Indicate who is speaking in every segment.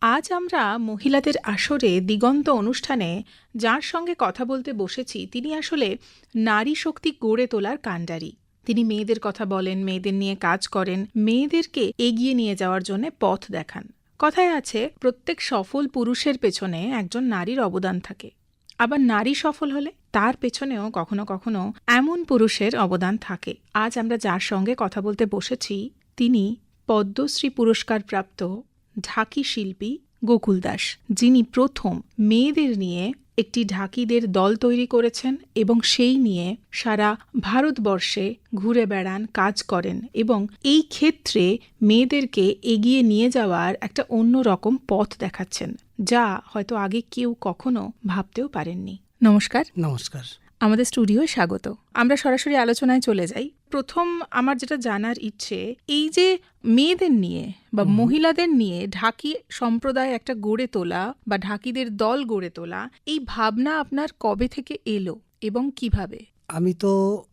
Speaker 1: আজ আমরা মহিলাদের আসরে দিগন্ত অনুষ্ঠানে যার সঙ্গে কথা বলতে বসেছি, তিনি আসলে নারী শক্তি গড়ে তোলার কাণ্ডারি। তিনি মেয়েদের কথা বলেন, মেয়েদের নিয়ে কাজ করেন, মেয়েদেরকে এগিয়ে নিয়ে যাওয়ার জন্য পথ দেখান। কথায় আছে, প্রত্যেক সফল পুরুষের পেছনে একজন নারীর অবদান থাকে। আবার নারী সফল হলে তার পেছনেও কখনো কখনো এমন পুরুষের অবদান থাকে। আজ আমরা যার সঙ্গে কথা বলতে বসেছি, তিনি পদ্মশ্রী পুরস্কার প্রাপ্ত ঢাকি শিল্পী গোকুল দাস যিনি প্রথম মেয়েদের নিয়ে একটি ঢাকিদের দল তৈরি করেছেন এবং সেই নিয়ে সারা ভারতবর্ষে ঘুরে বেড়ান কাজ করেন এবং এই ক্ষেত্রে মেয়েদেরকে এগিয়ে নিয়ে যাওয়ার একটা অন্য রকম পথ দেখাচ্ছেন যা হয়তো আগে কেউ কখনো ভাবতেও পারেননি। নমস্কার।
Speaker 2: নমস্কার।
Speaker 1: আমাদের স্টুডিওয় স্বাগত। আমরা সরাসরি আলোচনায় চলে যাই। প্রথম আমার যেটা জানার ইচ্ছে এই যে মেয়েদের নিয়ে বা মহিলাদের নিয়ে ঢাকি সম্প্রদায় একটা গড়ে তোলা বা ঢাকিদের দল গড়ে তোলা এই ভাবনা আপনার কবে থেকে এলো এবং কীভাবে?
Speaker 2: আমি তো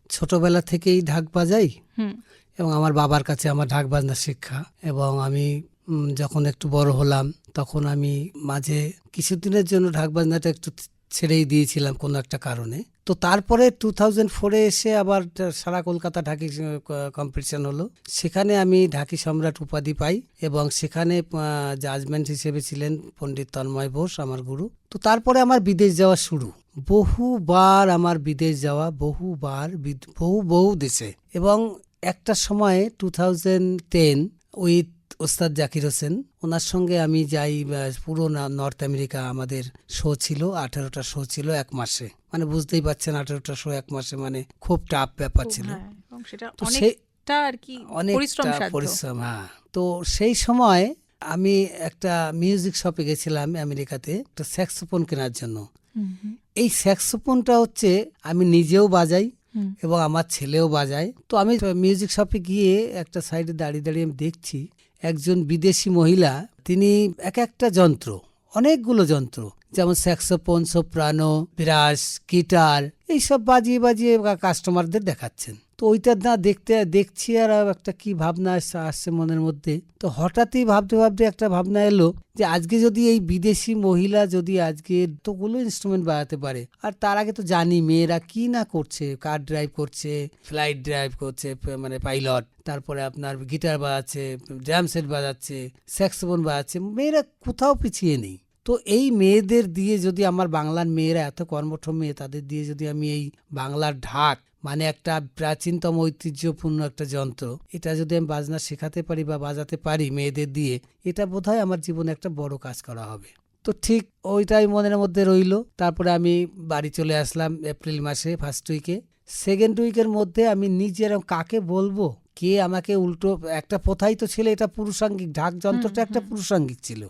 Speaker 2: ছোটবেলা থেকেই ঢাক বাজাই
Speaker 1: হুম।
Speaker 2: এবং আমার বাবার কাছে আমার ঢাক বাজনা শিক্ষা এবং আমি যখন একটু বড় হলাম তখন আমি মাঝে কিছুদিনের জন্য ঢাক বাজনাটা একটু ছেড়েই দিয়েছিলাম কোনো একটা কারণে। তো তারপরে টু থাউজেন্ড ফোরে এসে আবার সারা কলকাতা ঢাকি কম্পিটিশন হলো। সেখানে আমি ঢাকি সম্রাট উপাধি পাই এবং সেখানে জাজমেন্ট হিসেবে ছিলেন পণ্ডিত তন্ময় বোস, আমার গুরু। তো তারপরে আমার বিদেশ যাওয়া শুরু। বহুবার আমার বিদেশ যাওয়া, বহুবার বহু বহু দেশে। এবং একটা সময়ে টু থাউজেন্ড টেন উইথ ওস্তাদ জাকির হোসেন ওনার সঙ্গে আমি যাই পুরো নর্থ আমেরিকা আমাদের শো ছিল আঠেরোটা শো ছিল এক মাসে। মানে বুঝতেই পারছেন আঠেরোটা শো এক মাসে মানে খুব টাফ ব্যাপার ছিল।
Speaker 1: হ্যাঁ, সেটা
Speaker 2: তো সেই
Speaker 1: আর কি পরিশ্রম
Speaker 2: হ্যাঁ। তো সেই সময় আমি একটা মিউজিক শপে গেছিলাম আমেরিকাতে একটা স্যাক্সোফোন কেনার জন্য। এই স্যাক্সোফোনটা হচ্ছে আমি নিজেও বাজাই এবং আমার ছেলেও বাজায়। তো আমি মিউজিক শপে গিয়ে একটা সাইডে দাঁড়িয়ে দাঁড়িয়ে আমি দেখছি একজন বিদেশি মহিলা, তিনি এক একটা যন্ত্র, অনেকগুলো যন্ত্র, যেমন স্যাক্সোফোন সোপ্রানো ব্রাশ কিটার এইসব বাজিয়ে বাজিয়ে কাস্টমারদের দেখাচ্ছেন। তো ওইটা না দেখতে, দেখছি আর একটা কি ভাবনা আসছে- আসছে মনের মধ্যে। তো হঠাৎই ভাবতে ভাবতে একটা ভাবনা এলো যে আজকে যদি এই বিদেশি মহিলা যদি আজকে এতগুলো ইনস্ট্রুমেন্ট বাজাতে পারে, আর তার আগে তো জানি মেয়েরা কি না করছে কার ড্রাইভ করছে ফ্লাইট ড্রাইভ করছে মানে পাইলট তারপরে আপনার গিটার বাজাচ্ছে ড্রাম সেট বাজাচ্ছে স্যাক্সোফোন বাজাচ্ছে, মেয়েরা কোথাও পিছিয়ে নেই। তো এই মেয়েদের দিয়ে যদি আমার বাংলার মেয়েরা এত কর্মঠ মেয়ে, তাদের দিয়ে যদি আমি এই বাংলার ঢাক মানে একটা প্রাচীনতম ঐতিহ্যপূর্ণ একটা যন্ত্র। এটা যদি আমি বাজনা শেখাতে পারি বা বাজাতে পারি মেয়েদের দিয়ে এটা বোধহয় আমার জীবনে একটা বড় কাজ করা হবে। তো ঠিক ওইটাই মনের মধ্যে রইল। তারপরে আমি বাড়ি চলে আসলাম এপ্রিল মাসে ফার্স্ট উইকে সেকেন্ড উইকের মধ্যে আমি নিজের কাকে বলব? কে আমাকে উল্টো একটা প্রথাই তো ছিল এটা পুরুষাঙ্গিক ঢাক যন্ত্রটা একটা পুরুষাঙ্গিক ছিল।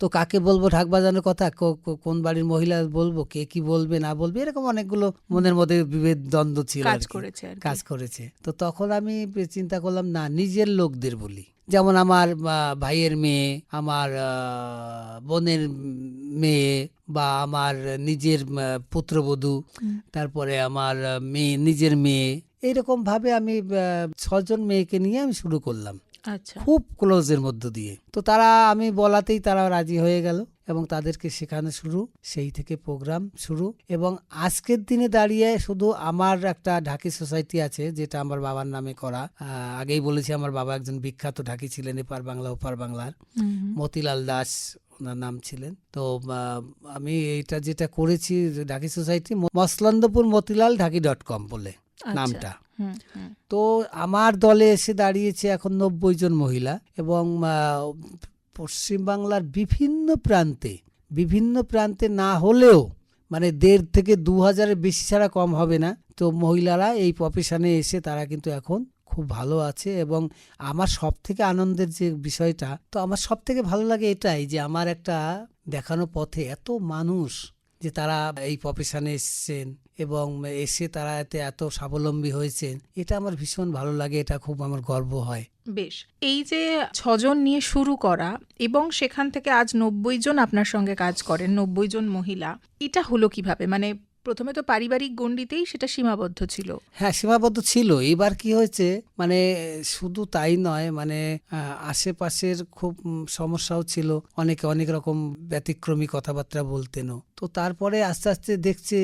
Speaker 2: তো কাকে বলব ঢাক বাজানোর কথা? কোন বাড়ির মহিলা বলব? কে কি বলবে না বলবে? এরকম অনেকগুলো মনের মধ্যে বিভেদ দ্বন্দ্ব ছিল
Speaker 1: কাজ করেছে
Speaker 2: কাজ করেছে। তো তখন আমি চিন্তা করলাম না নিজের লোকদের বলি। যেমন আমার ভাইয়ের মেয়ে আমার বোনের মেয়ে বা আমার নিজের পুত্রবধূ তারপরে আমার মেয়ে নিজের মেয়ে। এইরকম ভাবে আমি ছজন মেয়েকে নিয়ে আমি শুরু করলাম। খুব ক্লোজের মধ্য দিয়ে। তো তারা আমি বলাতেই তারা রাজি হয়ে গেল এবং তাদেরকে শেখানো শুরু। সেই থেকে প্রোগ্রাম শুরু এবং আজকের দিনে দাঁড়িয়ে শুধু আমার একটা ঢাকি সোসাইটি আছে যেটা আমার বাবার নামে করা। আগেই বলেছি আমার বাবা একজন বিখ্যাত ঢাকি ছিলেন এপার বাংলা ওপার বাংলার। মতিলাল দাস ওনার নাম ছিলেন। তো আমি এটা যেটা করেছি ঢাকি সোসাইটি মসলান্দপুর মতিলাল ঢাকি ডট কম বলে।
Speaker 1: আচ্ছা।
Speaker 2: নামটা।
Speaker 1: হুম, হুম,
Speaker 2: তো আমার দলে এসে দাঁড়িয়েছে এখন নব্বই জন মহিলা এবং পশ্চিমবাংলার বিভিন্ন প্রান্তে বিভিন্ন প্রান্তে না হলেও মানে দেড় থেকে দু হাজারের বেশি ছাড়া কম হবে না। তো মহিলারা এই প্রফেশনে এসে তারা কিন্তু এখন খুব ভালো আছে এবং আমার সব থেকে আনন্দের যে বিষয়টা তো আমার সব থেকে ভালো লাগে এটাই যে আমার একটা দেখানো পথে এত মানুষ যে তারা এই প্রফেশনে এসছেন এবং এসে তারা এতে এত স্বাবলম্বী হয়েছেন, এটা আমার ভীষণ ভালো লাগে, এটা খুব আমার গর্ব হয়।
Speaker 1: বেশ, এই যে ছজন নিয়ে শুরু করা এবং সেখান থেকে আজ নব্বই জন আপনার সঙ্গে কাজ করেন, নব্বই জন মহিলা, এটা হলো কীভাবে? মানে প্রথমে তো পারিবারিক গণ্ডিতেই সেটা সীমাবদ্ধ ছিল।
Speaker 2: হ্যাঁ সীমাবদ্ধ ছিল। এবার কি হয়েছে মানে শুধু তাই নয় মানে আশেপাশের খুব সমস্যাও ছিল। অনেকে অনেক রকম ব্যতিক্রমী কথাবার্তা বলতেনও। তো তারপরে আস্তে আস্তে দেখছে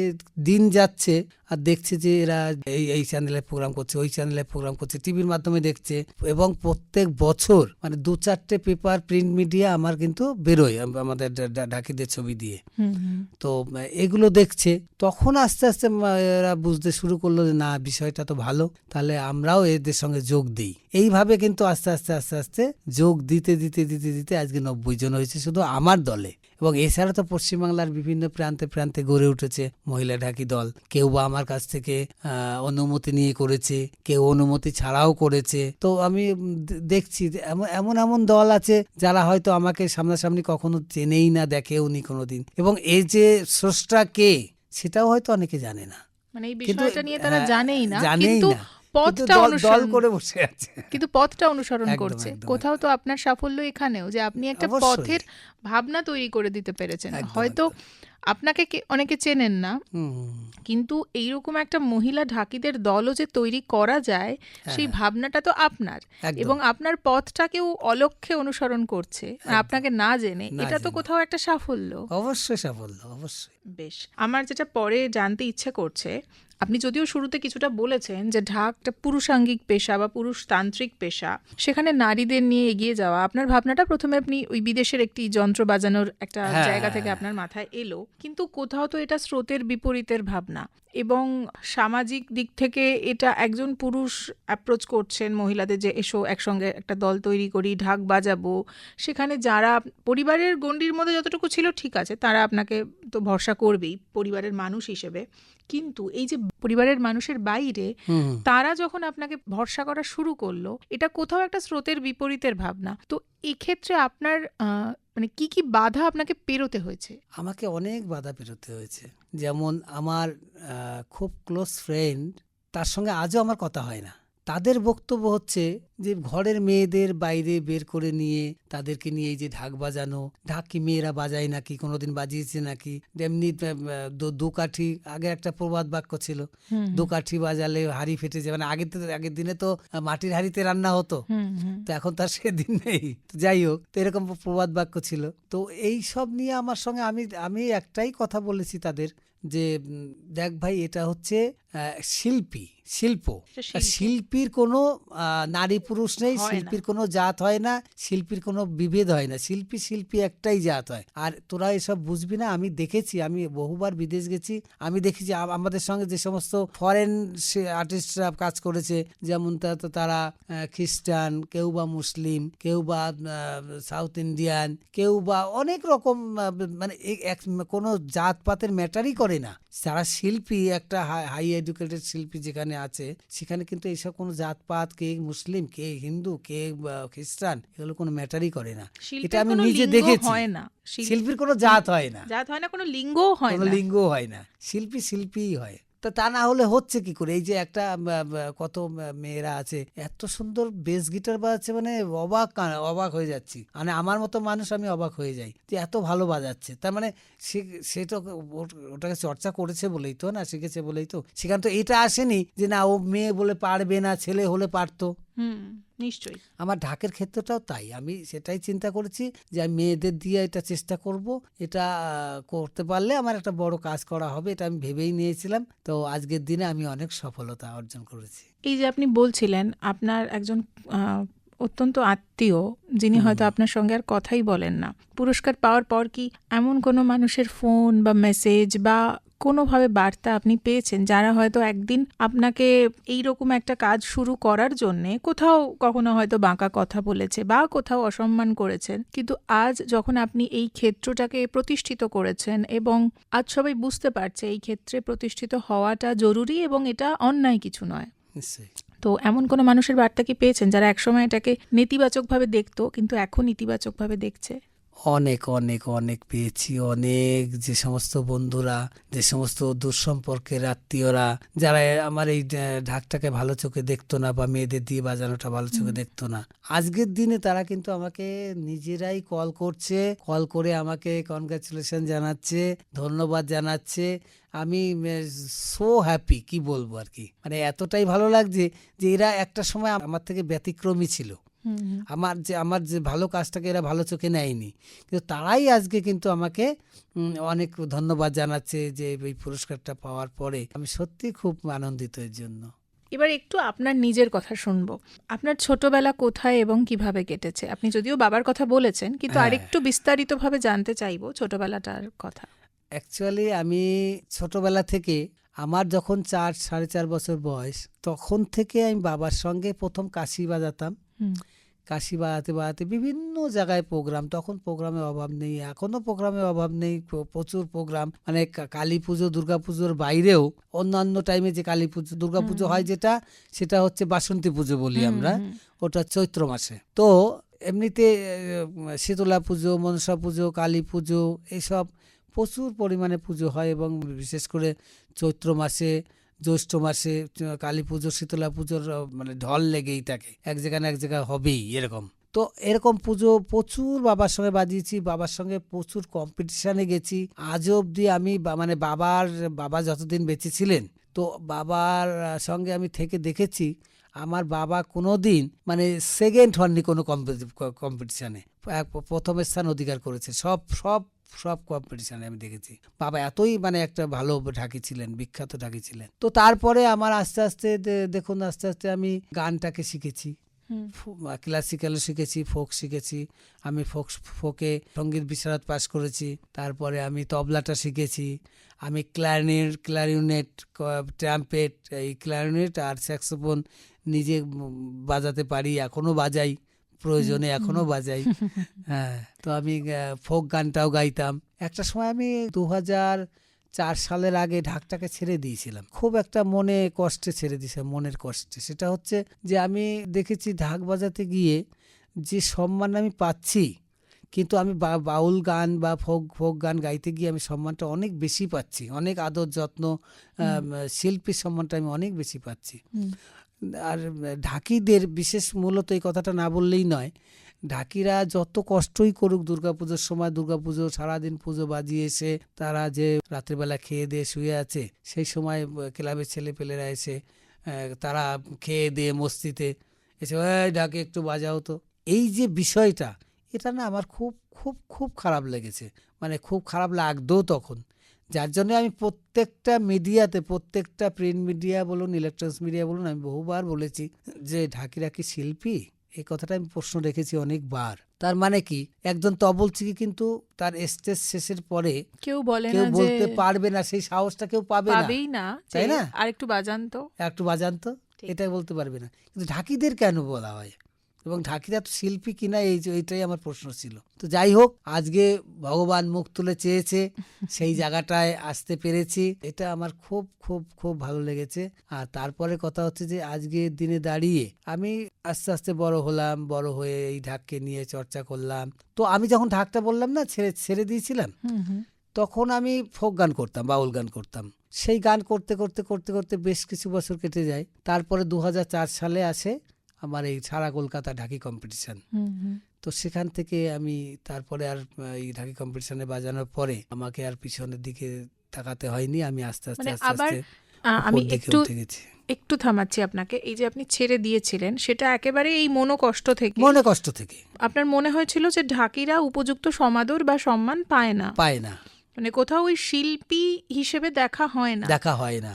Speaker 2: দিন যাচ্ছে আর দেখছে যে এরা এই এই চ্যানেলে প্রোগ্রাম করছে ওই চ্যানেলে প্রোগ্রাম করছে টিভির মাধ্যমে দেখছে। এবং প্রত্যেক বছর মানে দু চারটে পেপার প্রিন্ট মিডিয়া আমার কিন্তু বেরোয় আমাদের ঢাকিদের ছবি দিয়ে। তো এগুলো দেখছে। তখন আস্তে আস্তে এরা বুঝতে শুরু করল যে, না, বিষয়টা তো ভালো। তাহলে আমরাও এদের সঙ্গে যোগ দিই। এইভাবে কিন্তু আস্তে আস্তে আস্তে আস্তে যোগ দিতে দিতে দিতে দিতে আজকে নব্বই জন হয়েছে শুধু আমার দলে। এবং এছাড়া তো পশ্চিমবাংলার বিভিন্ন প্রান্তে প্রান্তে গড়ে উঠেছে মহিলা ঢাকি দল। কেউ বা আমার কাছ থেকে অনুমতি নিয়ে করেছে, কেউ অনুমতি ছাড়াও করেছে। তো আমি দেখছি এমন এমন দল আছে যারা হয়তো আমাকে সামনাসামনি কখনো চেনেই না, দেখেও নি কোনোদিন। এবং এই যে স্রষ্টা কে সেটাও হয়তো অনেকে জানে না।
Speaker 1: মানে এই বিষয়টা নিয়ে তারা
Speaker 2: হ্যাঁ,
Speaker 1: জানেই না কিন্তু পথটা
Speaker 2: দল- দল
Speaker 1: অনুসরণ
Speaker 2: করে বসে আছে।
Speaker 1: কিন্তু পথটা অনুসরণ করছে। কোথাও তো আপনার সাফল্য এখানেও যে আপনি একটা পথের ভাবনা তৈরি করে দিতে পেরেছেন। হয়তো আপনাকে কে- অনেকে চেনেন না? কিন্তু এইরকম একটা মহিলা ঢাকিদের দলও যে তৈরি করা যায় সেই ভাবনাটা তো আপনার।
Speaker 2: হ্যাঁ,
Speaker 1: এবং আপনার পথটাকেও অলক্ষ্যে অনুসরণ করছে আপনাকে না জেনে এটা তো কোথাও একটা সাফল্য।
Speaker 2: অবশ্যই সাফল্য অবশ্যই।
Speaker 1: বেশ আমার যেটা পরে জানতে ইচ্ছে করছে আপনি যদিও শুরুতে কিছুটা বলেছেন যে ঢাকটা পুরুষাঙ্গিক পেশা বা পুরুষতান্ত্রিক পেশা সেখানে নারীদের নিয়ে এগিয়ে যাওয়া আপনার ভাবনাটা প্রথমে আপনি ওই বিদেশের একটি যন্ত্র বাজানোর একটা
Speaker 2: হ্যাঁ।
Speaker 1: জায়গা থেকে আপনার মাথায় এলো। কিন্তু কোথাও তো এটা স্রোতের বিপরীতের ভাবনা। এবং সামাজিক দিক থেকে এটা একজন পুরুষ অ্যাপ্রোচ করছেন মহিলাদের যে এসো একসঙ্গে একটা দল তৈরি করি ঢাক বাজাবো। সেখানে যারা পরিবারের গণ্ডির মধ্যে যতটুকু ছিল ঠিক আছে তারা আপনাকে তো ভরসা করবেই পরিবারের মানুষ হিসেবে। কিন্তু এই যে পরিবারের মানুষের বাইরে তারা যখন আপনাকে ভরসা করা শুরু করল এটা কোথাও একটা স্রোতের বিপরীতের ভাবনা। তো এক্ষেত্রে আপনার মানে কি কি বাধা আপনাকে পেরোতে হয়েছে?
Speaker 2: আমাকে অনেক বাধা পেরোতে হয়েছে। যেমন আমার খুব ক্লোজ ফ্রেন্ড তার সঙ্গে আজও আমার কথা হয় না। তাদের বক্তব্য হচ্ছে যে ঘরের মেয়েদের বাইরে বের করে নিয়ে তাদেরকে নিয়ে এই যে ঢাক বাজানো ঢাক কি মেয়েরা বাজায় নাকি কোনোদিন বাজিয়েছে নাকি? এমনি আহ, দু- দু কাঠি আগে একটা প্রবাদ বাক্য ছিল দু কাঠি বাজালে হাড়ি ফেটে যায় মানে আগের আগের দিনে তো মাটির হাড়িতে রান্না হতো তো এখন তার সেদিন নেই যাই হোক তো এরকম প্রবাদ বাক্য ছিল। তো এই সব নিয়ে আমার সঙ্গে আমি আমি একটাই কথা বলেছি তাদের যে দেখ ভাই এটা হচ্ছে শিল্পী। শিল্প। শিল্পীর কোনো নারী পুরুষ নেই শিল্পীর কোনো জাত হয় না শিল্পীর কোনো বিভেদ হয় না। শিল্পী শিল্পী একটাই জাত হয়। আর তোরা এসব বুঝবি না আমি দেখেছি আমি বহুবার বিদেশ গেছি আমি দেখেছি আমাদের সঙ্গে যে সমস্ত ফরেন আর্টিস্টরা কাজ করেছে যেমন তারা খ্রিস্টান কেউ বা মুসলিম কেউ বা সাউথ ইন্ডিয়ান কেউ বা অনেক রকম মানে কোনো জাতপাতের ম্যাটারই করে না। যারা শিল্পী একটা হাই এডুকেটেড শিল্পী যেখানে আছে সেখানে কিন্তু এইসব কোনো জাতপাত কে মুসলিম কে হিন্দু কে খ্রিস্টান এগুলো কোনো ম্যাটারই করে না। এটা আমি নিজে দেখেছি।
Speaker 1: হয় না।
Speaker 2: শিল্পীর কোনো জাত হয় না।
Speaker 1: জাত হয় না কোনো লিঙ্গও হয় না।
Speaker 2: লিঙ্গ হয় না। শিল্পী শিল্পীই হয়। তা তা না হলে হচ্ছে কি করে? এই যে একটা কত মেয়েরা আছে, এত সুন্দর বেস গিটার বাজাচ্ছে মানে অবাক অবাক হয়ে যাচ্ছি। মানে আমার মতো মানুষ আমি অবাক হয়ে যাই যে এত ভালো বাজাচ্ছে। তার মানে সে সে তো ওর- ওটাকে চর্চা করেছে বলেই তো, না, শিখেছে বলেই তো। সেখানে তো এটা আসেনি যে না, ও মেয়ে বলে পারবে না, ছেলে হলে পারতো।
Speaker 1: হুম নিশ্চয়ই।
Speaker 2: আমার ঢাকের ক্ষেত্রটাও তাই। আমি সেটাই চিন্তা করেছি যে আমি মেয়েদের দিয়ে এটা চেষ্টা করব। এটা করতে পারলে আমার একটা বড় কাজ করা হবে এটা আমি ভেবেই নিয়েছিলাম। তো আজকের দিনে আমি অনেক সফলতা অর্জন করেছি।
Speaker 1: এই যে আপনি বলছিলেন আপনার একজন অত্যন্ত আত্মীয় যিনি হয়তো আপনার সঙ্গে আর কথাই বলেন না। পুরস্কার পাওয়ার পর কি এমন কোনো মানুষের ফোন বা মেসেজ বা কোনোভাবে বার্তা আপনি পেয়েছেন যারা হয়তো একদিন আপনাকে এই রকম একটা কাজ শুরু করার জন্যে কোথাও কখনো হয়তো বাঁকা কথা বলেছে বা কোথাও অসম্মান করেছেন কিন্তু আজ যখন আপনি এই ক্ষেত্রটাকে প্রতিষ্ঠিত করেছেন এবং আজ সবাই বুঝতে পারছে এই ক্ষেত্রে প্রতিষ্ঠিত হওয়াটা জরুরি এবং এটা অন্যায় কিছু নয়। তো এমন কোনো মানুষের বার্তা কি পেয়েছেন যারা একসময় এটাকে নেতিবাচকভাবে দেখতো কিন্তু এখন ইতিবাচকভাবে দেখছে?
Speaker 2: অনেক অনেক অনেক পেয়েছি অনেক। যে সমস্ত বন্ধুরা যে সমস্ত দুঃসম্পর্কের আত্মীয়রা যারা আমার এই ঢাকটাকে ভালো চোখে দেখতো না বা মেয়েদের দিয়ে বাজানোটা ভালো চোখে দেখতো না আজকের দিনে তারা কিন্তু আমাকে নিজেরাই কল করছে কল করে আমাকে কনগ্রাচুলেশন জানাচ্ছে ধন্যবাদ জানাচ্ছে। আমি সো হ্যাপি কি বলব আর কি? মানে এতটাই ভালো লাগছে যে এরা একটা সময় আমার থেকে ব্যতিক্রমী ছিল। আমার যে আমার যে ভালো কাজটাকে এরা ভালো চোখে নেয়নি। কিন্তু তারাই আজকে কিন্তু আমাকে অনেক ধন্যবাদ জানাচ্ছে যে এই পুরস্কারটা পাওয়ার পরে। আমি সত্যি খুব আনন্দিত এর জন্য।
Speaker 1: এবার একটু আপনার নিজের কথা শুনব। আপনার ছোটবেলা কোথায় এবং কীভাবে কেটেছে? আপনি যদিও বাবার কথা বলেছেন কিন্তু
Speaker 2: হ্যাঁ।
Speaker 1: আরেকটু বিস্তারিতভাবে জানতে চাইব ছোটবেলাটার কথা।
Speaker 2: অ্যাকচুয়ালি আমি ছোটবেলা থেকে আমার যখন চার সাড়ে চার বছর বয়স তখন থেকে আমি বাবার সঙ্গে প্রথম কাশি বাজাতাম। কাশি বাড়াতে বাড়াতে বিভিন্ন জায়গায় প্রোগ্রাম তখন প্রোগ্রামের অভাব নেই এখনও প্রোগ্রামের অভাব নেই প্রচুর প্রোগ্রাম মানে কালী পুজো দুর্গা পুজোর বাইরেও অন্যান্য টাইমে যে কালী পুজো দুর্গা পুজো হয় যেটা সেটা হচ্ছে বাসন্তী পুজো বলি আমরা ওটা চৈত্র মাসে। তো এমনিতে শীতলা পুজো মনসা পুজো কালী পুজো এইসব প্রচুর পরিমাণে পুজো হয় এবং বিশেষ করে চৈত্র মাসে জ্যৈষ্ঠ মাসে কালী পুজো শীতলা পুজোর মানে ঢল লেগেই থাকে। এক জায়গায় না এক জায়গায় হবেই এরকম। তো এরকম পুজো প্রচুর বাবার সঙ্গে বাজিয়েছি, বাবার সঙ্গে প্রচুর কম্পিটিশানে গেছি। আজ অবধি আমি মানে বাবার, বাবা যতদিন বেঁচে ছিলেন, তো বাবার সঙ্গে আমি থেকে দেখেছি, আমার বাবা কোনো দিন মানে সেকেন্ড হননি কোনো কম্পিটিশানে প্রথম স্থান অধিকার করেছে। সব সব সব কম্পিটিশানে আমি দেখেছি। বাবা এতই মানে একটা ভালো ঢাকি ছিলেন বিখ্যাত ঢাকি ছিলেন। তো তারপরে আমার আস্তে আস্তে দেখুন আস্তে আস্তে আমি গানটাকে শিখেছি। ক্লাসিক্যালও শিখেছি ফোক শিখেছি। আমি ফোক ফোকে সংগীত বিশারদ পাশ করেছি। তারপরে আমি তবলাটা শিখেছি। আমি ক্লারিনেট ক্লারিনেট ট্রাম্পেট এই ক্লারিনেট আর স্যাক্সোফোন নিজে বাজাতে পারি এখনও বাজাই। প্রয়োজনে এখনও বাজাই। হ্যাঁ তো আমি ফোক গানটাও গাইতাম। একটা সময় আমি দু হাজার চার সালের আগে ঢাকটাকে ছেড়ে দিয়েছিলাম। খুব একটা মনে কষ্টে ছেড়ে দিয়েছিলাম মনের কষ্টে। সেটা হচ্ছে যে আমি দেখেছি ঢাক বাজাতে গিয়ে যে সম্মান আমি পাচ্ছি কিন্তু আমি বা- বাউল গান বা ফোক ফোক গান গাইতে গিয়ে আমি সম্মানটা অনেক বেশি পাচ্ছি। অনেক আদর যত্ন শিল্পীর সম্মানটা আমি অনেক বেশি পাচ্ছি। আর ঢাকিদের বিশেষ মূলত এই কথাটা না বললেই নয়। ঢাকিরা যত কষ্টই করুক দুর্গাপুজোর সময়, দুর্গাপুজো সারাদিন পুজো বাজিয়ে এসে তারা যে রাত্রিবেলা খেয়ে দিয়ে শুয়ে আছে, সেই সময় ক্লাবের ছেলেপেলেরা এসে তারা খেয়ে দিয়ে মস্তিতে এসে ওই ঢাকে একটু বাজাও তো। এই যে বিষয়টা, এটা না আমার খুব খুব খুব খারাপ লেগেছে। মানে খুব খারাপ লাগতো তখন। যার জন্য আমি প্রত্যেকটা মিডিয়াতে প্রত্যেকটা প্রিন্ট মিডিয়া বলুন ইলেকট্রনিক্স মিডিয়া বলুন আমি বহুবার বলেছি যে ঢাকিরা কি শিল্পী? এই কথাটা আমি প্রশ্ন রেখেছি অনেকবার। তার মানে কি? একজন তবলচিকি কিন্তু তার স্টেজ শেষের পরে
Speaker 1: কেউ বলে
Speaker 2: কেউ বলতে পারবে না সেই সাহসটা কেউ পাবে না।
Speaker 1: পাবেই না। যে
Speaker 2: তাই না?
Speaker 1: তো।
Speaker 2: একটু বাজান তো?
Speaker 1: ঠিক।
Speaker 2: এটা বলতে পারবে না। কিন্তু ঢাকিদের কেন বলা হয়? এবং ঢাকিরা তো শিল্পী কিনা এই এইটাই আমার প্রশ্ন ছিল। তো যাই হোক আজকে ভগবান মুখ তুলে চেয়েছে সেই জায়গাটায় আসতে পেরেছি। এটা আমার খুব খুব খুব ভালো লেগেছে। আর তারপরে কথা হচ্ছে যে আজকে দিনে দাঁড়িয়ে আমি আস্তে আস্তে বড় হলাম বড় হয়ে এই ঢাককে নিয়ে চর্চা করলাম। তো আমি যখন ঢাকটা বললাম না ছেড়ে ছেড়ে দিয়েছিলাম। তখন আমি ফোক গান করতাম বাউল গান করতাম। সেই গান করতে করতে করতে করতে বেশ কিছু বছর কেটে যায়। তারপরে দু হাজার চার সালে আসে আমার এই সারা কলকাতা ঢাকি কম্পিটিশন। তো সেখান থেকে আমি তারপরে আর এই ঢাকি কম্পিটিশনে বাজানোর পরে আমাকে আর পিছনের দিকে তাকাতে হয়নি। আমি আস্তে আস্তে
Speaker 1: মানে
Speaker 2: আস্তে আস্তে
Speaker 1: আমি একটু একটু থামাচ্ছি আপনাকে। এই যে আপনি ছেড়ে দিয়েছিলেন সেটা একেবারে এই মনোকষ্ট থেকে।
Speaker 2: মনে কষ্ট থেকে।
Speaker 1: আপনার মনে হয়েছিল যে ঢাকিরা উপযুক্ত সমাদর বা সম্মান পায় না।
Speaker 2: পায় না।
Speaker 1: মানে কোথাও ওই শিল্পী হিসেবে দেখা হয় না।
Speaker 2: দেখা হয় না।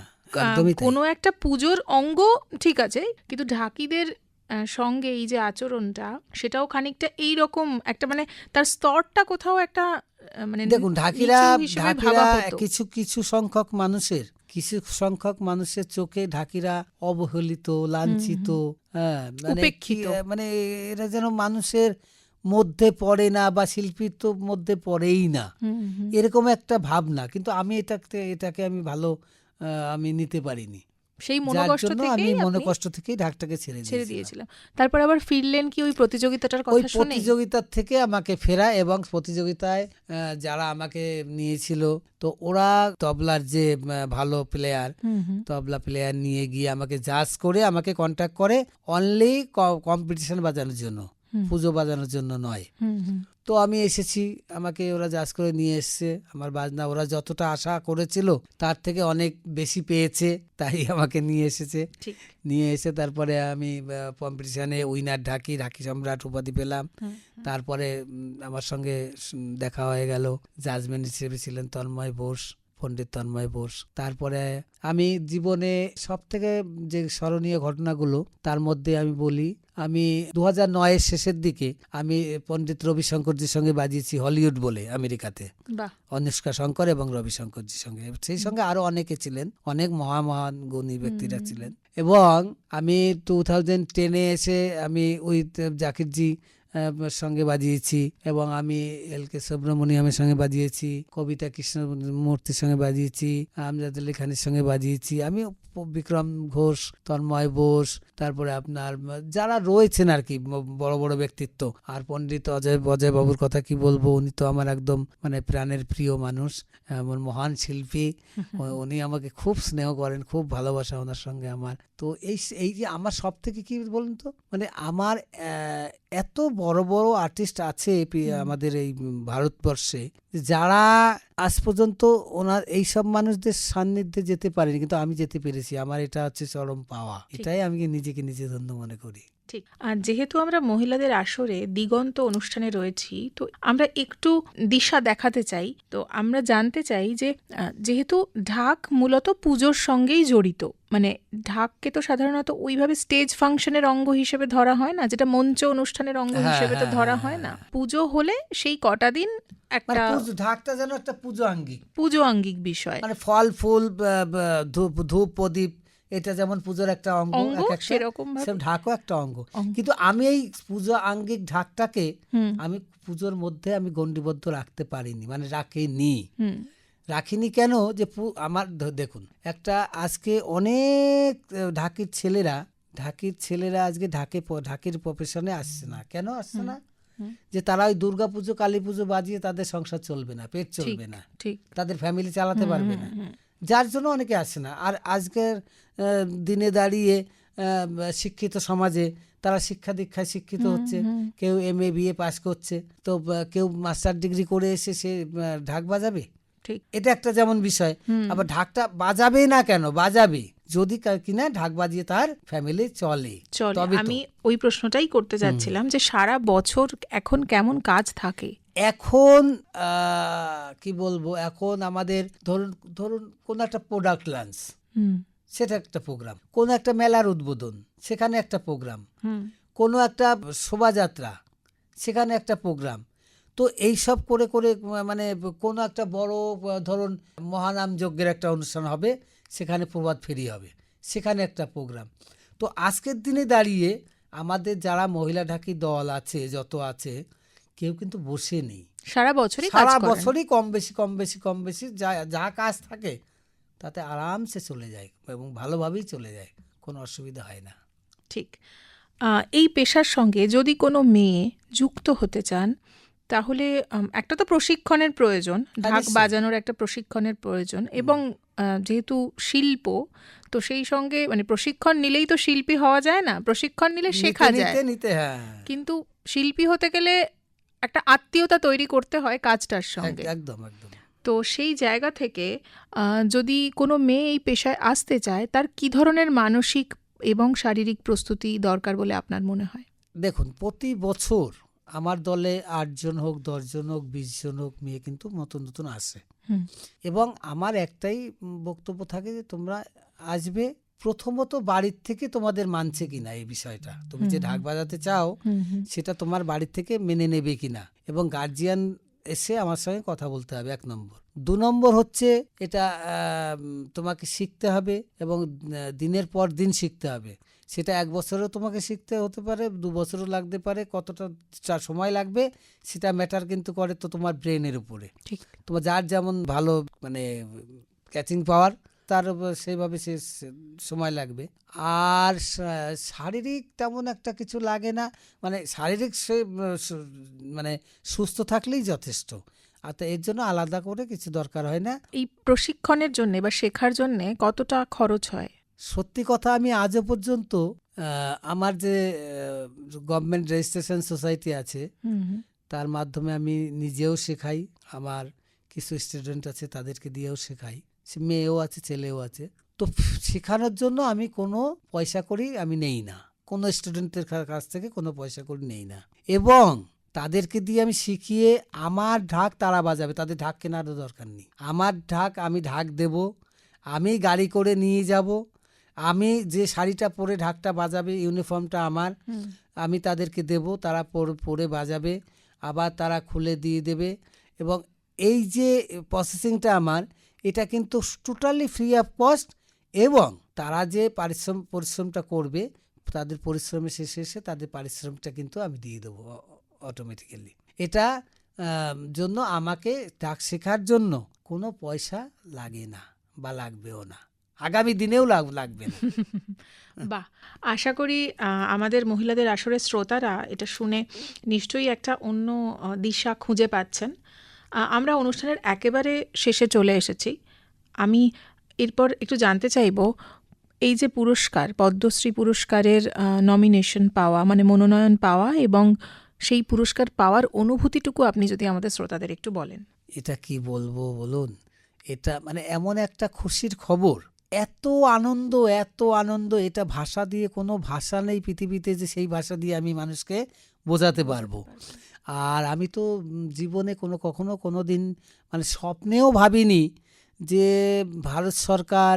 Speaker 1: কোনো একটা পুজোর অঙ্গ ঠিক আছে কিন্তু ঢাকিদের সঙ্গে এই যে আচরণটা সেটাও খানিকটা এই রকম একটা মানে তার স্তরটা কোথাও একটা মানে
Speaker 2: দেখুন ঢাকিরা ঢাকিরা কিছু কিছু সংখ্যক মানুষের কিছু সংখ্যক মানুষের চোখে ঢাকিরা অবহেলিত লাঞ্ছিত হ্যাঁ, মানে মানে এরা যেন মানুষের মধ্যে পড়ে না বা শিল্পীর তো মধ্যে পড়েই না। এরকম একটা ভাবনা কিন্তু আমি এটাকে এটাকে আমি ভালো আহ, আমি নিতে পারিনি।
Speaker 1: সেই মনোকষ্ট
Speaker 2: জন্য আমি মনোকষ্ট থেকেই ঢাকটাকে ছেড়ে
Speaker 1: ছেড়ে
Speaker 2: দিয়েছিলাম।
Speaker 1: তারপর আবার ফিরলেন কি ওই প্রতিযোগিতাটার কথা শুনে
Speaker 2: প্রতিযোগিতার থেকে আমাকে ফেরা এবং প্রতিযোগিতায় যারা আমাকে নিয়েছিল তো ওরা তবলার যে ভালো প্লেয়ার তবলা প্লেয়ার নিয়ে গিয়ে আমাকে জাজ করে আমাকে কন্ট্যাক্ট করে অনলি কম্পিটিশন বাজানোর জন্য পুজো বাজানোর জন্য নয়। তো আমি এসেছি। আমাকে ওরা জাজ করে নিয়ে এসছে। আমার বাজনা ওরা যতটা আশা করেছিল তার থেকে অনেক বেশি পেয়েছে তাই আমাকে নিয়ে এসেছে। নিয়ে এসে তারপরে আমি কম্পিটিশানে উইনার ঢাকি ঢাকি সম্রাট উপাধি পেলাম। তারপরে আমার সঙ্গে দেখা হয়ে গেল। জাজমেন্ট হিসেবে ছিলেন তন্ময় বোস। পণ্ডিত তন্ময় বোস। তারপরে আমি জীবনে সব থেকে যে স্মরণীয় ঘটনাগুলো তার মধ্যে আমি বলি আমি দু হাজার নয়ের শেষের দিকে আমি পণ্ডিত রবিশঙ্করজির সঙ্গে বাজিয়েছি হলিউড বলে আমেরিকাতে। অনুষ্কা শঙ্কর এবং রবিশঙ্করজির সঙ্গে। সেই সঙ্গে আরও অনেকে ছিলেন অনেক মহামহান গুণী ব্যক্তিরা ছিলেন। এবং আমি টু থাউজেন্ড টেনে এসে আমি ওই তে- জাকিরজি সঙ্গে বাজিয়েছি এবং আমি এল কে সুব্রমণিয়ামের সঙ্গে বাজিয়েছি কবিতা কৃষ্ণ মূর্তির সঙ্গে বাজিয়েছি আমজাদ আলী খানের সঙ্গে বাজিয়েছি। আমি বিক্রম ঘোষ তন্ময় বোস তারপরে আপনার যারা রয়েছেন আর কি বড় বড় ব্যক্তিত্ব আর পণ্ডিত অজয় অজয় বাবুর কথা কি বলব? উনি তো আমার একদম মানে প্রাণের প্রিয় মানুষ এমন মহান শিল্পী। উনি আমাকে খুব স্নেহ করেন খুব ভালোবাসা ওনার সঙ্গে আমার। তো এই এই যে আমার সব থেকে কি বলুন তো? মানে আমার এত বড় বড় আর্টিস্ট আছে আমাদের এই ভারতবর্ষে। যারা আজ পর্যন্ত ওনার এইসব মানুষদের সান্নিধ্যে যেতে পারেনি কিন্তু আমি যেতে পেরেছি। আমার এটা হচ্ছে চরম পাওয়া। এটাই আমি নিজেকে নিজে ধন্য মনে করি।
Speaker 1: ঠিক। আর যেহেতু আমরা মহিলাদের আসরে দিগন্ত অনুষ্ঠানে রয়েছি তো আমরা একটু দিশা দেখাতে চাই। তো আমরা জানতে চাই যে যেহেতু ঢাক মূলত পুজোর সঙ্গেই জড়িত মানে ঢাককে তো সাধারণত ওইভাবে স্টেজ ফাংশনের অঙ্গ হিসেবে ধরা হয় না যেটা মঞ্চ অনুষ্ঠানের অঙ্গ
Speaker 2: হ্যাঁ,
Speaker 1: হিসেবে তো
Speaker 2: হ্যাঁ,
Speaker 1: ধরা
Speaker 2: হ্যাঁ,
Speaker 1: হয় না। পুজো হলে সেই কটা দিন
Speaker 2: মানে
Speaker 1: একটা
Speaker 2: ঢাকটা যেন একটা পুজো আঙ্গিক।
Speaker 1: পুজো আঙ্গিক বিষয়।
Speaker 2: মানে ফল ফুল ধূপ ধূপ প্রদীপ এটা যেমন পুজোর একটা অঙ্গ
Speaker 1: সেরকম
Speaker 2: ঢাকও একটা অঙ্গ। কিন্তু আমি এই পুজো আঙ্গিক ঢাকটাকে আমি পুজোর মধ্যে আমি গণ্ডিবদ্ধ রাখতে পারিনি মানে রাখিনি। রাখিনি কেন? যে আমার দেখুন একটা আজকে অনেক ঢাকির ছেলেরা ঢাকির ছেলেরা আজকে ঢাকে ঢাকির প্রফেশনে আসছে না। কেন আসছে না? যে তারা ওই দুর্গা পুজো কালী পুজো বাজিয়ে তাদের সংসার চলবে না পেট চলবে না।
Speaker 1: ঠিক।
Speaker 2: তাদের ফ্যামিলি চালাতে পারবে না। যার জন্য অনেকে আসে না। আর আজকের দিনে দাঁড়িয়ে শিক্ষিত সমাজে তারা শিক্ষা দীক্ষায় শিক্ষিত হচ্ছে কেউ এম এ বিএ পাস করছে তো কেউ মাস্টার ডিগ্রি করে এসে সে ঢাক বাজাবে?
Speaker 1: ঠিক।
Speaker 2: এটা একটা যেমন বিষয়। আবার ঢাকটা বাজাবে না কেন? বাজাবে। যদি কিনা ঢাক বাজিয়ে তার ফ্যামিলি চলে।
Speaker 1: চলে।
Speaker 2: তবে
Speaker 1: আমি ওই প্রশ্নটাই করতে যাচ্ছিলাম যে সারা বছর এখন কেমন কাজ থাকে?
Speaker 2: এখন কি বলব এখন আমাদের ধরুন ধরুন কোন একটা প্রোডাক্ট লঞ্চ
Speaker 1: হুম।
Speaker 2: সেটা একটা প্রোগ্রাম কোনো একটা মেলার উদ্বোধন সেখানে একটা প্রোগ্রাম
Speaker 1: হুম।
Speaker 2: কোনো একটা শোভাযাত্রা সেখানে একটা প্রোগ্রাম তো এই সব করে করে মানে কোনো একটা বড় ধরুন মহানাম যজ্ঞের একটা অনুষ্ঠান হবে সেখানে প্রবাদ ফেরি হবে সেখানে একটা প্রোগ্রাম তো আজকের দিনে দাঁড়িয়ে আমাদের যারা মহিলা ঢাকি দল আছে যত আছে কেউ কিন্তু বসে নেই।
Speaker 1: সারা বছরই
Speaker 2: সারা বছরই কম বেশি কম বেশি কম বেশি যা যা কাজ থাকে তাতে আরামসে চলে যায় এবং ভালোভাবেই চলে যায় কোনো অসুবিধা হয় না।
Speaker 1: ঠিক। এই পেশার সঙ্গে যদি কোনো মেয়ে যুক্ত হতে চান তাহলে একটা তো প্রশিক্ষণের প্রয়োজন ঢাক বাজানোর একটা প্রশিক্ষণের প্রয়োজন এবং যেহেতু শিল্প তো সেই সঙ্গে মানে প্রশিক্ষণ নিলেই তো শিল্পী হওয়া যায় না প্রশিক্ষণ নিলে শেখা যায়।
Speaker 2: হ্যাঁ।
Speaker 1: কিন্তু শিল্পী হতে গেলে একটা আত্মীয়তা তৈরি করতে হয় কাজটার সঙ্গে।
Speaker 2: একদম একদম।
Speaker 1: তো সেই জায়গা থেকে যদি কোনো মেয়ে এই পেশায় আসতে চায় তার কি ধরনের মানসিক এবং শারীরিক প্রস্তুতি দরকার বলে আপনার মনে হয়?
Speaker 2: দেখুন প্রতি বছর আমার দলে আটজন হোক দশজন হোক বিশ জন হোক মেয়ে কিন্তু নতুন নতুন আসে। এবং আমার একটাই বক্তব্য থাকে যে তোমরা আসবে প্রথমত বাড়ির থেকে তোমাদের মানছে কিনা এই বিষয়টা। তুমি যে ঢাক বাজাতে চাও সেটা তোমার বাড়ির থেকে মেনে নেবে কিনা। এবং গার্জিয়ান এসে আমার সঙ্গে কথা বলতে হবে এক নম্বর। দু নম্বর হচ্ছে এটা তোমাকে শিখতে হবে এবং দিনের পর দিন শিখতে হবে। সেটা এক বছরও তোমাকে শিখতে হতে পারে দু বছরও লাগতে পারে কতটা সময় লাগবে সেটা ম্যাটার কিন্তু করে তো তোমার ব্রেনের উপরে।
Speaker 1: ঠিক।
Speaker 2: তোমার যার যেমন ভালো মানে ক্যাচিং পাওয়ার তার সেইভাবে সে সময় লাগবে। আর শারীরিক তেমন একটা কিছু লাগে না। মানে শারীরিক সে মানে সুস্থ থাকলেই যথেষ্ট। আর তো এর জন্য আলাদা করে কিছু দরকার হয় না।
Speaker 1: এই প্রশিক্ষণের জন্য বা শেখার জন্য কতটা খরচ হয়?
Speaker 2: সত্যি কথা আমি আজও পর্যন্ত আমার যে গভর্নমেন্ট রেজিস্ট্রেশন সোসাইটি আছে তার মাধ্যমে আমি নিজেও শেখাই। আমার কিছু স্টুডেন্ট আছে তাদেরকে দিয়েও শেখাই। মেয়েও আছে ছেলেও আছে। তো শেখানোর জন্য আমি কোনো পয়সা করি আমি নেই না। কোনো স্টুডেন্টের কাছ থেকে কোনো পয়সা করি নেই না। এবং তাদেরকে দিয়ে আমি শিখিয়ে আমার ঢাক তারা বাজাবে। তাদের ঢাক কেনারও দরকার নেই। আমার ঢাক আমি ঢাক দেব আমি গাড়ি করে নিয়ে যাব আমি যে শাড়িটা পরে ঢাকটা বাজাবে ইউনিফর্মটা আমার আমি তাদেরকে দেব তারা পর- পরে বাজাবে আবার তারা খুলে দিয়ে দেবে। এবং এই যে প্রসেসিংটা আমার এটা কিন্তু টোটালি ফ্রি অফ কস্ট এবং তারা যে পারিশ্রম, পরিশ্রমটা করবে, তাদের পরিশ্রমের শেষে এসে তাদের পারিশ্রমিকটা কিন্তু আমি দিয়ে দেবো অটোমেটিক্যালি এটা জন্য আমাকে ডাক শেখার জন্য কোনো পয়সা লাগে না বা লাগবেও না। আগামী দিনেও লাগ- লাগবে
Speaker 1: বাহ! আশা করি আমাদের মহিলাদের আসরের শ্রোতারা এটা শুনে নিশ্চয়ই একটা অন্য দিশা খুঁজে পাচ্ছেন। আমরা অনুষ্ঠানের একেবারে শেষে চলে এসেছি। আমি এরপর একটু জানতে চাইব, এই যে পুরস্কার, পদ্মশ্রী পুরস্কারের নমিনেশন পাওয়া মানে মনোনয়ন পাওয়া এবং সেই পুরস্কার পাওয়ার অনুভূতিটুকু আপনি যদি আমাদের শ্রোতাদের একটু বলেন।
Speaker 2: এটা কি বলব বলুন? এটা মানে এমন একটা খুশির খবর। এত আনন্দ এত আনন্দ, এটা ভাষা দিয়ে কোনো ভাষা নেই পৃথিবীতে যে সেই ভাষা দিয়ে আমি মানুষকে বোঝাতে পারব। আর আমি তো জীবনে কোনো, কখনো কোনো দিন মানে স্বপ্নেও ভাবিনি যে ভারত সরকার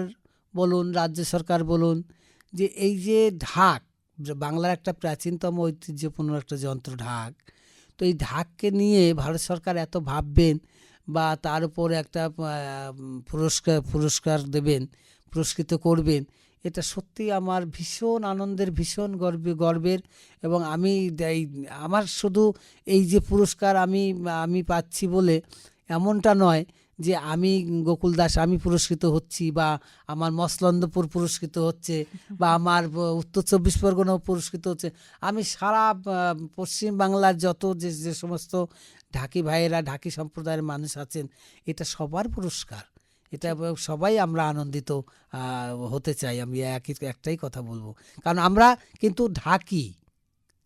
Speaker 2: বলুন, রাজ্য সরকার বলুন, যে এই যে ঢাক বাংলার একটা প্রাচীনতম ঐতিহ্যপূর্ণ একটা যন্ত্র ঢাক, তো এই ঢাককে নিয়ে ভারত সরকার এত ভাববেন বা তার উপর একটা পুরস্কার পুরস্কার দেবেন, পুরস্কৃত করবেন এটা সত্যি আমার ভীষণ আনন্দের ভীষণ গর্বে গর্বের এবং আমি এই আমার শুধু এই যে পুরস্কার আমি আমি পাচ্ছি বলে এমনটা নয় যে আমি গোকুল দাস আমি পুরস্কৃত হচ্ছি বা আমার মসলন্দপুর পুরস্কৃত হচ্ছে বা আমার উত্তর চব্বিশ পরগনাও পুরস্কৃত হচ্ছে। আমি সারা পশ্চিম বাংলার যত যে যে সমস্ত ঢাকি ভাইয়েরা ঢাকি সম্প্রদায়ের মানুষ আছেন এটা সবার পুরস্কার। এটা সবাই আমরা আনন্দিত হতে চাই। আমি একই একটাই কথা বলব। কারণ আমরা কিন্তু ঢাকি।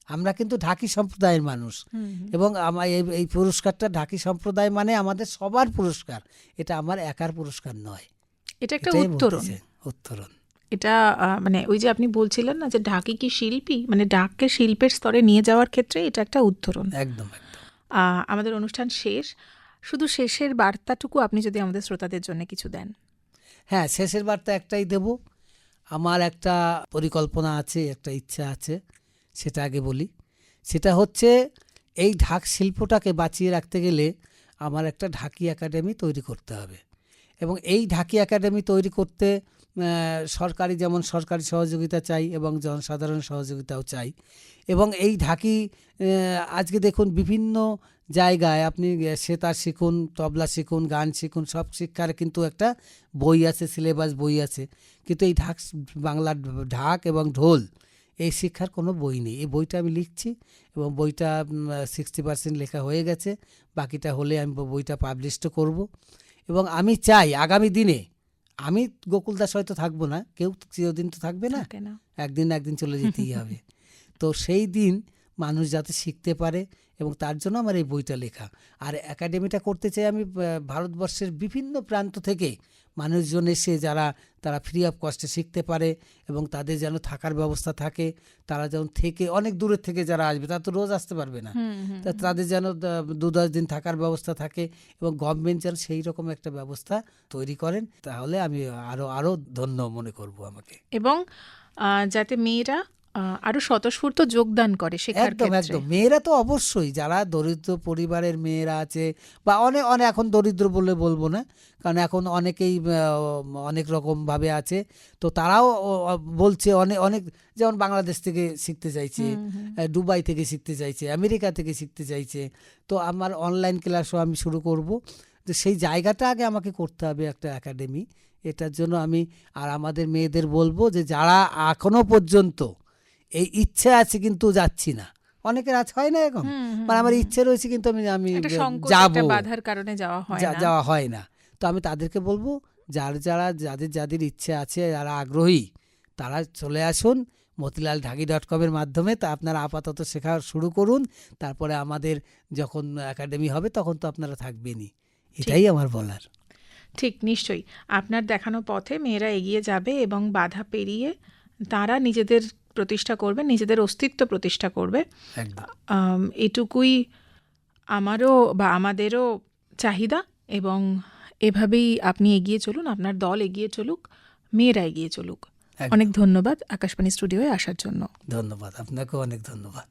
Speaker 2: আমরা কিন্তু ঢাকি সম্প্রদায়ের মানুষ। এবং আমার এই পুরস্কারটা ঢাকি সম্প্রদায় মানে আমাদের সবার পুরস্কার। এটা আমার একার পুরস্কার নয়।
Speaker 1: এটা একটা উত্তরণ।
Speaker 2: উত্তরণ।
Speaker 1: এটা মানে ওই যে আপনি বলছিলেন না যে ঢাকি কি শিল্পী? মানে ডাককে শিল্পের স্তরে নিয়ে যাওয়ার ক্ষেত্রে এটা একটা উত্তরণ।
Speaker 2: একদম একদম।
Speaker 1: আমাদের অনুষ্ঠান শেষ। শুধু শেষের বার্তাটুকু আপনি যদি আমাদের শ্রোতাদের জন্য কিছু দেন।
Speaker 2: হ্যাঁ শেষের বার্তা একটাই দেব। আমার একটা পরিকল্পনা আছে, একটা ইচ্ছা আছে, সেটা আগে বলি। সেটা হচ্ছে, এই ঢাক শিল্পটাকে বাঁচিয়ে রাখতে গেলে আমার একটা ঢাকি একাডেমি তৈরি করতে হবে। এবং এই ঢাকি একাডেমি তৈরি করতে সরকারি যেমন সরকারি সহযোগিতা চাই এবং জনসাধারণ সহযোগিতাও চাই। এবং এই ঢাকি আজকে দেখুন বিভিন্ন জায়গায় আপনি সেতার শিখুন, তবলা শিখুন, গান শিখুন, সব শিক্ষার কিন্তু একটা বই আছে, সিলেবাস বই আছে। কিন্তু এই ঢাক, বাংলার ঢাক এবং ঢোল, এই শিক্ষার কোনো বই নেই। এই বইটা আমি লিখছি এবং বইটা সিক্সটি পার্সেন্ট লেখা হয়ে গেছে। বাকিটা হলে আমি বইটা পাবলিশও করব। এবং আমি চাই আগামী দিনে আমি গোকুল দাস হয়তো থাকব না কেউ চিরদিন তো থাকবে না। একদিন একদিন চলে যেতেই হবে। তো সেই দিন মানুষ যাতে শিখতে পারে এবং তার জন্য আমার এই বইটা লেখা। আর একাডেমিটা করতে চাই আমি ভারতবর্ষের বিভিন্ন প্রান্ত থেকে মানুষজন এসে যারা তারা ফ্রি অফ কস্টে শিখতে পারে এবং তাদের যেন থাকার ব্যবস্থা থাকে তারা যেন থেকে অনেক দূরের থেকে যারা আসবে তারা তো রোজ আসতে পারবে না। তাদের যেন দু দশ দিন থাকার ব্যবস্থা থাকে এবং গভর্নমেন্ট যেন সেই রকম একটা ব্যবস্থা তৈরি করেন তাহলে আমি আরও আরও ধন্য মনে করব আমাকে।
Speaker 1: এবং যাতে মেয়েরা আরও স্বতঃস্ফূর্ত যোগদান করে শেখার
Speaker 2: একদম একদম। মেয়েরা তো অবশ্যই যারা দরিদ্র পরিবারের মেয়েরা আছে বা অনেক অনেক এখন দরিদ্র বলে বলব না কারণ এখন অনেকেই অনেক রকম ভাবে আছে তো তারাও বলছে অনেক অনেক যেমন বাংলাদেশ থেকে শিখতে চাইছে দুবাই থেকে শিখতে চাইছে আমেরিকা থেকে শিখতে চাইছে তো আমার অনলাইন ক্লাসও আমি শুরু করব। তো সেই জায়গাটা আগে আমাকে করতে হবে একটা একাডেমি এটার জন্য আমি আর আমাদের মেয়েদের বলব যে যারা এখনও পর্যন্ত এই ইচ্ছে আছে কিন্তু যাচ্ছি না। অনেকের আজ হয় না এখন মানে আমার ইচ্ছে রয়েছে কিন্তু আমি আমি যাব।
Speaker 1: বাধার কারণে যাওয়া হয় না।
Speaker 2: যাওয়া হয় না। তো আমি তাদেরকে বলব যার যারা যাদের যাদের ইচ্ছে আছে যারা আগ্রহী তারা চলে আসুন মতিলাল ঢাকি ডট কমের মাধ্যমে। তা আপনারা আপাতত শেখা শুরু করুন। তারপরে আমাদের যখন একাডেমি হবে তখন তো আপনারা থাকবেনই। এটাই আমার বলার।
Speaker 1: ঠিক নিশ্চয়ই। আপনার দেখানো পথে মেয়েরা এগিয়ে যাবে এবং বাধা পেরিয়ে তারা নিজেদের প্রতিষ্ঠা করবে নিজেদের অস্তিত্ব প্রতিষ্ঠা করবে। এটুকুই আমারও বা আমাদেরও চাহিদা এবং এভাবেই আপনি এগিয়ে চলুন আপনার দল এগিয়ে চলুক মেয়েরা এগিয়ে চলুক। অনেক ধন্যবাদ আকাশবাণী স্টুডিওয়ে আসার জন্য।
Speaker 2: ধন্যবাদ আপনাকেও অনেক ধন্যবাদ।